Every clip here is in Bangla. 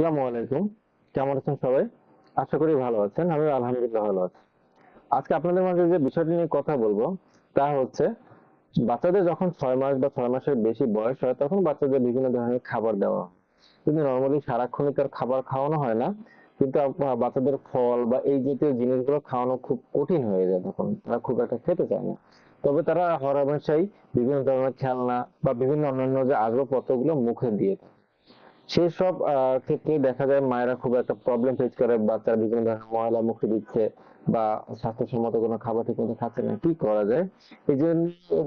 আসসালামু আলাইকুম। কেমন আছেন সবাই? আশা করি ভালো আছেন। আমি আলহামদুলিল্লাহ ভালো আছি। আজকে আপনাদের মাঝে যে বিষয়টি নিয়ে কথা বলব, তা হচ্ছে, বাচ্চাদের যখন ছয় মাস বা ছয় মাসের বেশি বয়স হয়, তখন বাচ্চাদের বিভিন্ন ধরনের খাবার দেওয়া কিন্তু নর্মালি সারাক্ষণই তার খাবার খাওয়ানো হয় না। কিন্তু বাচ্চাদের ফল বা এই জাতীয় জিনিসগুলো খাওয়ানো খুব কঠিন হয়ে যায় তখন। তারা খুব একটা খেতে চায় না। তবে তারা হরহামেশাই বিভিন্ন ধরনের খেলনা বা বিভিন্ন অন্যান্য যে আসবাবপত্রগুলো মুখে দিয়ে থাকে। সেই সব ক্ষেত্রে দেখা যায় মায়েরা খুব একটা প্রবলেম ফেস করে। বাচ্চারা বিভিন্ন ধরনের ময়লা মুখে দিচ্ছে বা স্বাস্থ্যসম্মত কোনো খাবার ঠিক মতো খাচ্ছে না, কি করা যায়? এই জন্য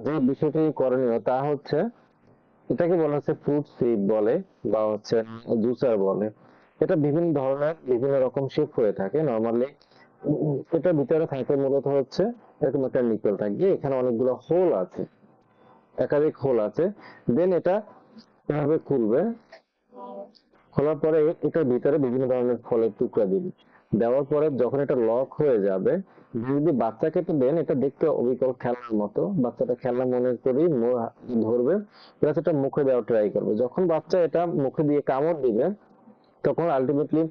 যে বিষয়টি করণীয় তা হচ্ছে, এটাকে বলা হচ্ছে ফ্রুট সিড বলে বা হচ্ছে জুসার বলে। এটা বিভিন্ন ধরনের, বিভিন্ন রকম শেপ হয়ে থাকে নর্মালি এটার ভিতরে থাকে মূলত হচ্ছে এরকম একটা নিকেল থাকবে এখানে অনেকগুলো হোল আছে, একাধিক হোল আছে। দেন এটা এভাবে খুলবে? খোলার পরে এটার ভিতরে বিভিন্ন ধরনের ফলের টুকরা দিন দেওয়ার পরে যখন এটা লক হয়ে যাবে, যদি বাচ্চাকে তো দেন, এটা দেখতে অবিকল খেলনার মতো। বাচ্চাটা খেলনা মনে করেই ধরবে প্লাস এটা মুখে দেওয়ার ট্রাই করবে। যখন বাচ্চা এটা মুখে দিয়ে কামড় দিবে, তখন আলটিমেটলি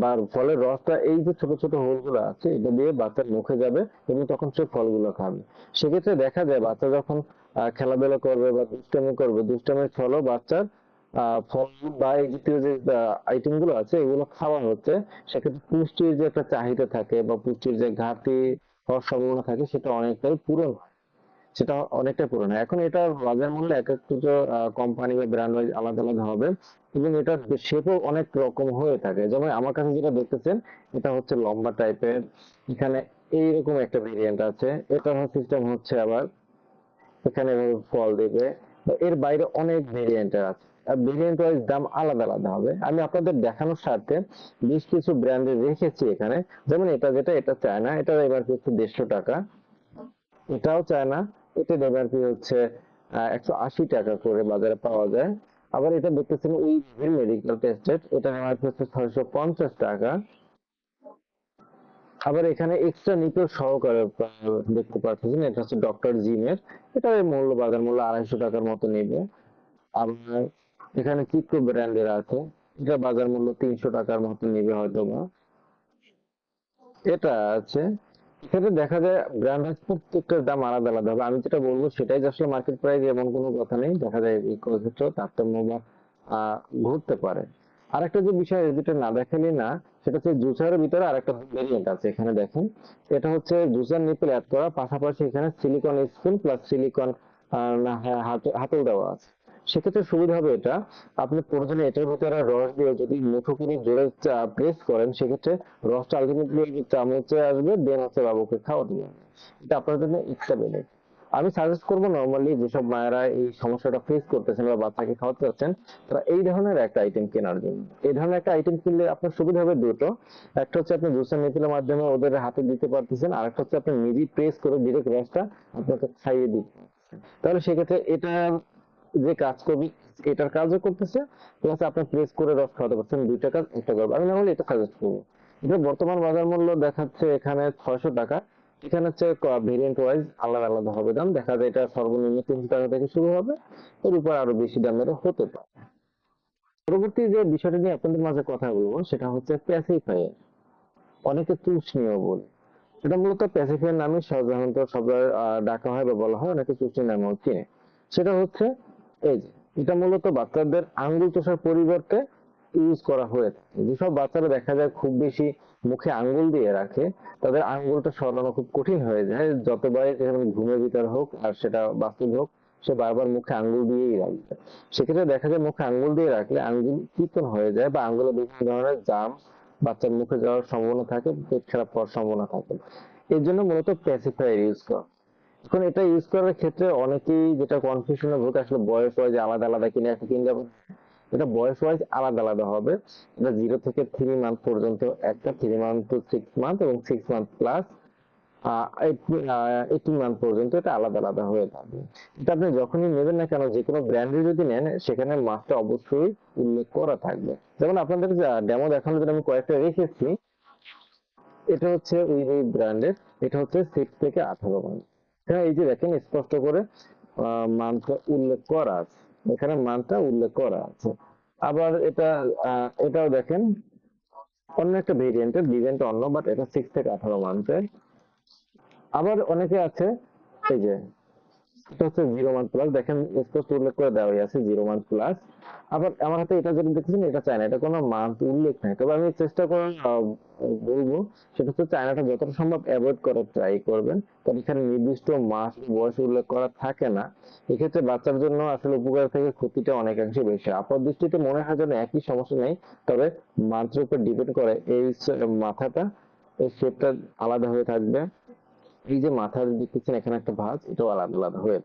বা ফলের রসটা এই যে ছোট ছোট হোলগুলো আছে, এটা দিয়ে বাচ্চার মুখে যাবে এবং তখন সে ফলগুলো খাবে। সেক্ষেত্রে দেখা যায় বাচ্চা যখন খেলাধুলা করবে বা দুষ্টামি করবে, দুষ্টামির ফলও বাচ্চার ফল বা এই জাতীয় যে আইটেমগুলো আছে, এগুলো খাওয়া হচ্ছে। সেক্ষেত্রে পুষ্টির যে একটা চাহিদা থাকে বা পুষ্টির যে ঘাটতি হওয়ার সম্ভাবনা থাকে, সেটা অনেকটাই পূরণ হয়। সেটা অনেকটা হয়। এখন এটা বাজার মূল্য এক একটা কোম্পানি বা ব্র্যান্ড ওয়াইজ আলাদা আলাদা হবে। এবং এটার শেপও অনেক রকম হয়ে থাকে। যেমন আমার কাছে যেটা দেখতেছেন, এটা হচ্ছে লম্বা টাইপের এখানে এইরকম একটা ভেরিয়েন্ট আছে। এটার সিস্টেম হচ্ছে আবার এখানে ফল দেবে। এর বাইরে অনেক ভেরিয়েন্টের আছে। দাম আলাদা আলাদা হবে। আমি আপনাদের দেখানোর স্বার্থে বেশ কিছু রেখেছি এখানে। যেমন এটা যেটা, এটা চায়না হচ্ছে দেড়শো টাকা। এটাও চায়না হচ্ছে একশো আশি টাকা করে বাজারে পাওয়া যায়। আবার এটা দেখতেছেন উই মেডিকেল টেস্টেড এটা এমআরপি হচ্ছে ছয়শো পঞ্চাশ টাকা। আবার এখানে এক্সট্রা নিপল সহকারে দেখতে পাচ্ছেন, এটা হচ্ছে ডক্টর জিমের এটা মূল্য, বাজার মূল্য আড়াইশো টাকার মতো নেবে। আবার এখানে চিকো ব্র্যান্ডের আছে। এটা বাজার মূল্য তিনশো টাকার মতো নেবে হয়তো বা এটা আছে। এখানে দেখা যায় ব্র্যান্ড ওয়াইজ প্রত্যেকটার দাম আলাদা আলাদা হবে। আমি যেটা বলব সেটাই আসলে মার্কেট প্রাইস এমন কোনো কথা নেই। দেখা যায় এই ক্ষেত্রেও তারতম্য বা ঘটতে পারে। আরেকটা যে বিষয় যেটা না দেখালে না, সেটা হচ্ছে জুসারের ভিতরে আরেকটা ভেরিয়েন্ট আছে এখানে দেখেন। এটা হচ্ছে জুসার নিপল অ্যাড করা। পাশাপাশি এখানে সিলিকন স্পুন প্লাস সিলিকন হাতল দেওয়া আছে। সেক্ষেত্রে সুবিধা হবে এটা। আপনি প্রয়োজনে এটার ভিতরে রস দিয়ে যদি মুঠো করে জোরে প্রেস করেন, সেক্ষেত্রে রসটা আলটিমেটলি চামচে আসবে দেন হচ্ছে বাবুকে খাওয়া দিবে এটা আপনার জন্য এক্সট্রা বেনিফিট আমি সাজেস্ট করব নর্মালি যেসব মায়েরা এই সমস্যাটা ফেস করতেছেন বা বাচ্চাকে খাওয়াতে চাচ্ছেন তারা এই ধরনের একটা আইটেম কেনার জন্য। এই ধরনের একটা আইটেম কিনলে আপনার সুবিধা হবে দুটো। একটা হচ্ছে আপনি জুসার নিপিলের মাধ্যমে ওদের হাতে দিতে পারতেছেন আর একটা হচ্ছে আপনি নিজেই প্রেস করে ডিরেক্ট রসটা আপনাকে খাইয়ে দিতে তাহলে সেক্ষেত্রে এটা যে কাজ করবি এটার কাজও করতেছে প্লাস আপনি প্রেস করে রস খাওয়াতে পারছেন দুইটা কাজ একটা করবে। আমি নর্মালি এটা সাজেস্ট করব এটা বর্তমান বাজার মূল্য দেখাচ্ছে এখানে ছয়শো টাকা এখানে হচ্ছে ভেরিয়েন্ট ওয়াইজ আলাদা আলাদা হবে দাম। দেখা যায় এটা সর্বনিম্ন তিনশো টাকা থেকে শুরু হবে এর উপর আরও বেশি দামেরও হতে পারে। পরবর্তী যে বিষয়টা নিয়ে আপনাদের মাঝে কথা বলব সেটা হচ্ছে প্যাসিফায়ার অনেকে তুষ্ণীয় বলে। এটা মূলত প্যাসিফায়ার নামে সাধারণত সব জায়গায়, ডাকা হয় বা বলা হয় অনেকে তুষ্ণী নামেও চিনে। সেটা হচ্ছে এটা মূলত বাচ্চাদের আঙ্গুল চোষার পরিবর্তে ইউজ করা হয়ে থাকে। যেসব বাচ্চারা দেখা যায় খুব বেশি মুখে আঙ্গুল দিয়ে রাখে, তাদের আঙ্গুলটা সরানো খুব কঠিন হয়ে যায়। যতবার ঘুমের ভিতর হোক আর সেটা বাস্তব হোক, সে বারবার মুখে আঙ্গুল দিয়েই রাখবে। সেক্ষেত্রে দেখা যায় মুখে আঙ্গুল দিয়ে রাখলে আঙ্গুল চিকন হয়ে যায় বা আঙ্গুলে বিভিন্ন ধরনের জাম বাচ্চার মুখে যাওয়ার সম্ভাবনা থাকে, পেট খারাপ হওয়ার সম্ভাবনা থাকে। এর জন্য মূলত প্যাসিফায়ার ইউজ করা। এখন এটা ইউজ করার ক্ষেত্রে অনেকেই যেটা কনফিউশনে ভোগে আসলে বয়স ওয়াইজ আলাদা আলাদা কিনে একটা কিনলে এটা বয়স ওয়াইজ আলাদা আলাদা হবে। এটা জিরো থেকে থ্রি মান্থ পর্যন্ত একটা three month to six month এবং six month plus eighteen month পর্যন্ত এটা আলাদা আলাদা হয়ে থাকবে এটা আপনি যখনই নেবেন না কেন যে কোনো ব্র্যান্ডের যদি নেন, সেখানে মাছটা অবশ্যই উল্লেখ করা থাকবে। যেমন আপনাদের ডেমো দেখানোর জন্য আমি কয়েকটা রেখেছি। এটা হচ্ছে ওই ব্র্যান্ডের এটা হচ্ছে সিক্স থেকে আঠারো মান্থ হ্যাঁ এই যে দেখেন, স্পষ্ট করে মানটা উল্লেখ করা আছে। এখানে মানটা উল্লেখ করা আছে। আবার এটা এটাও দেখেন, অন্য একটা ভেরিয়েন্টের ডিজাইনটা অন্য বাট এটা সিক্স থেকে আঠারো মান্থের আবার অনেকে আছে, এই যে এটা হচ্ছে জিরো মান্থ প্লাস দেখেন, স্পষ্ট উল্লেখ করে দেওয়া আছে জিরো মান্থ প্লাস আবার আমার হাতে এটা যেটা দেখতেছেন এটা চায়না। এটা কোনো মান্থ উল্লেখ নাই। তবে আমি চেষ্টা করে বলব, সেটা হচ্ছে চায়নাটা যতটা সম্ভব অ্যাভয়েড করার ট্রাই করবেন। কারণ এখানে নির্দিষ্ট মাস বয়স উল্লেখ করা থাকে না। এক্ষেত্রে বাচ্চার জন্য আসলে উপকার থেকে ক্ষতিটা অনেকাংশে বেশি। আপাত দৃষ্টিতে মনে হয় যেন একই সমস্যা নেই, তবে মান্থের উপর ডিপেন্ড করে এই মাথাটা, এই শেপটা আলাদা হয়ে থাকবে। এই যে মাথার দেখতেছেন এখানে একটা ভাঁজ, এটাও আলাদা আলাদা হয়ে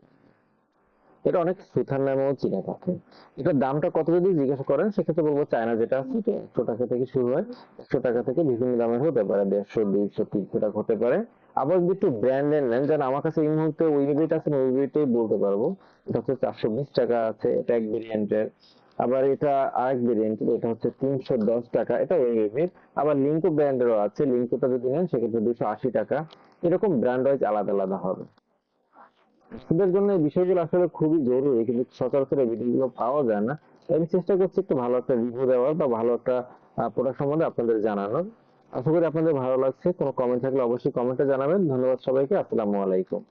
এটা অনেক সুথার নামেও চিনে থাকে। এটার দামটা কত যদি জিজ্ঞাসা করেন, সেক্ষেত্রে বলব চায়না যেটা আছে একশো টাকা থেকে শুরু হয়। একশো টাকা থেকে বিভিন্ন দামের হতে পারে, দেড়শো, দুইশো, তিনশো টাকা হতে পারে। আবার যদি একটু ব্র্যান্ডের নেন, যেন আমার কাছে এই মুহূর্তে ওই রেট আছে ওই রেটেই বলতে পারব। এটা হচ্ছে চারশো বিশ টাকা আছে, এটা এক ভেরিয়েন্টের আবার এটা আরেক ভেরিয়েন্টের এটা হচ্ছে তিনশো দশ টাকা। এটা রেট আবার লিঙ্কো ব্র্যান্ডেরও আছে। লিঙ্কোটা যদি নেন, সেক্ষেত্রে দুশো আশি টাকা। এরকম ব্র্যান্ড ওয়াইজ আলাদা আলাদা হবে। স্টুডেন্টদের জন্য এই বিষয়গুলো আসলে খুবই জরুরি, কিন্তু সচরাচর এই ভিডিওগুলো পাওয়া যায় না। আমি চেষ্টা করছি একটু ভালো একটা রিভিউ দেওয়ার বা ভালো একটা প্রোডাক্ট সম্বন্ধে আপনাদের জানানোর। আশা করি আপনাদের ভালো লাগছে। কোনো কমেন্ট থাকলে অবশ্যই কমেন্টে জানাবেন। ধন্যবাদ সবাইকে। আসসালামু আলাইকুম।